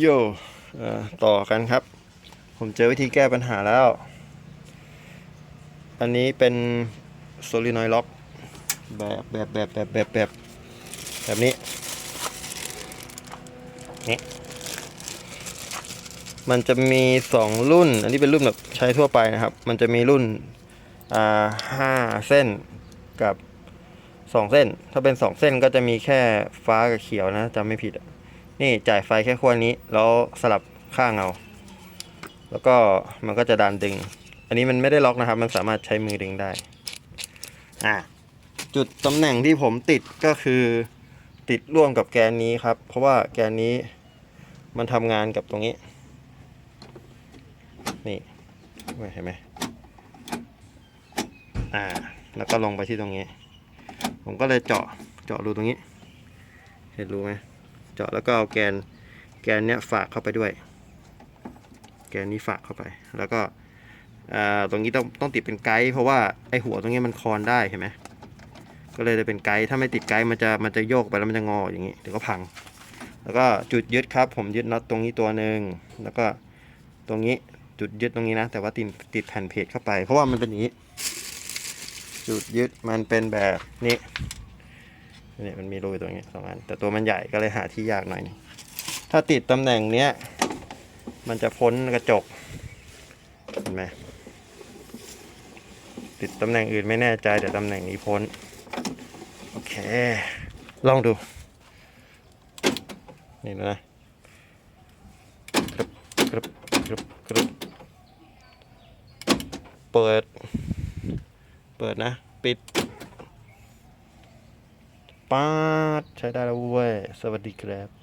โย่ต่อกันครับ ผมเจอวิธีแก้ปัญหาแล้ว อันนี้เป็นโซลินอยล็อกแบบแบบแบบแบบแบบแบบแบบนี้นี่มันจะมีสองรุ่น อันนี้เป็นรุ่นแบบใช้ทั่วไปนะครับ มันจะมีรุ่นอ่าห้าเส้นกับสองเส้น ถ้าเป็นสองเส้นก็จะมีแค่ฟ้ากับเขียวนะจำไม่ผิดอะ นี่จ่ายไฟแค่ขั้วนี้ แล้วสลับข้างเอา แล้วก็มันก็จะดันดึง อันนี้มันไม่ได้ล็อกนะครับ มันสามารถใช้มือดึงได้ อ่าจุดตำแหน่งที่ผมติดก็คือติดร่วมกับแกนนี้ครับ เพราะว่าแกนนี้มันทำงานกับตรงนี้ นี่เห็นไหมอ่า แล้วก็ลงไปที่ตรงนี้ ผมก็เลยเจาะ เจาะรูตรงนี้ เห็นรูไหม เจาะแล้วก็เอาแกนแกนเนี้ยฝากเข้าไปด้วย แกนนี้ฝากเข้าไป แล้วก็ตรงนี้ต้องต้องติดเป็นไกด์เพราะว่าไอหัวตรงนี้มันคอนได้เห็นไหมก็เลยจะเป็นไกด์ถ้าไม่ติดไกด์มันจะมันจะโยกไปแล้วมันจะงออย่างนี้เดี๋ยวก็พัง แล้วก็จุดยึดครับ ผมยึดน็อตตรงนี้ตัวหนึ่งแล้วก็ตรงนี้จุดยึดตรงนี้นะ แต่ว่าติดติดแผ่นเพจเข้าไป เพราะว่ามันเป็นอย่างนี้ จุดยึดมันเป็นแบบนี้ เนี่ยมันมีรูอยู่ตรงนี้สองอัน แต่ตัวมันใหญ่ก็เลยหาที่ยากหน่อยนึงถ้าติดตำแหน่งเนี้ย มันจะพ้นกระจก เห็นไหมติดตำแหน่งอื่นไม่แน่ใจแต่ตำแหน่งนี้พ้น โอเค ลองดู นี่นะกรึบกรึบกรึบกรึบเปิด เปิดนะ ปิด ปาดใช้ได้แล้วเว้ย สวัสดีครับ